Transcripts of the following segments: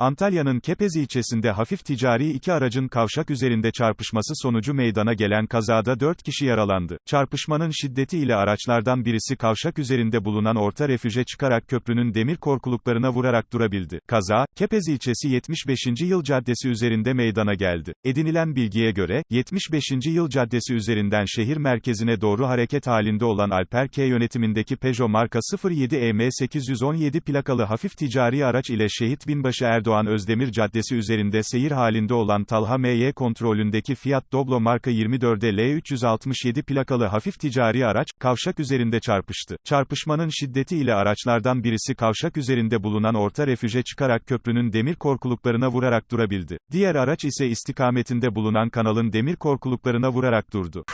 Antalya'nın Kepez ilçesinde hafif ticari iki aracın kavşak üzerinde çarpışması sonucu meydana gelen kazada 4 kişi yaralandı. Çarpışmanın şiddeti ile araçlardan birisi kavşak üzerinde bulunan orta refüje çıkarak köprünün demir korkuluklarına vurarak durabildi. Kaza, Kepez ilçesi 75. Yıl Caddesi üzerinde meydana geldi. Edinilen bilgiye göre, 75. Yıl Caddesi üzerinden şehir merkezine doğru hareket halinde olan Alper K yönetimindeki Peugeot marka 07 EM 817 plakalı hafif ticari araç ile Şehit Binbaşı Erdoğan Özdemir Caddesi üzerinde seyir halinde olan Talha MY kontrolündeki Fiat Doblo marka 24 L367 plakalı hafif ticari araç, kavşak üzerinde çarpıştı. Çarpışmanın şiddeti ile araçlardan birisi kavşak üzerinde bulunan orta refüje çıkarak köprünün demir korkuluklarına vurarak durabildi. Diğer araç ise istikametinde bulunan kanalın demir korkuluklarına vurarak durdu.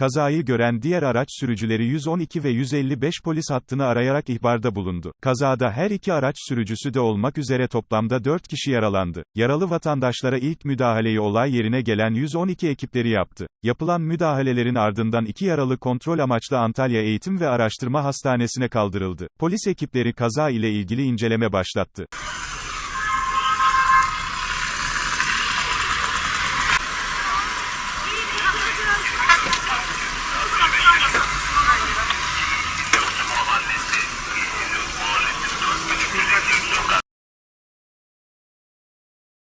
Kazayı gören diğer araç sürücüleri 112 ve 155 polis hattını arayarak ihbarda bulundu. Kazada her iki araç sürücüsü de olmak üzere toplamda 4 kişi yaralandı. Yaralı vatandaşlara ilk müdahaleyi olay yerine gelen 112 ekipleri yaptı. Yapılan müdahalelerin ardından iki yaralı kontrol amaçlı Antalya Eğitim ve Araştırma Hastanesi'ne kaldırıldı. Polis ekipleri kaza ile ilgili inceleme başlattı.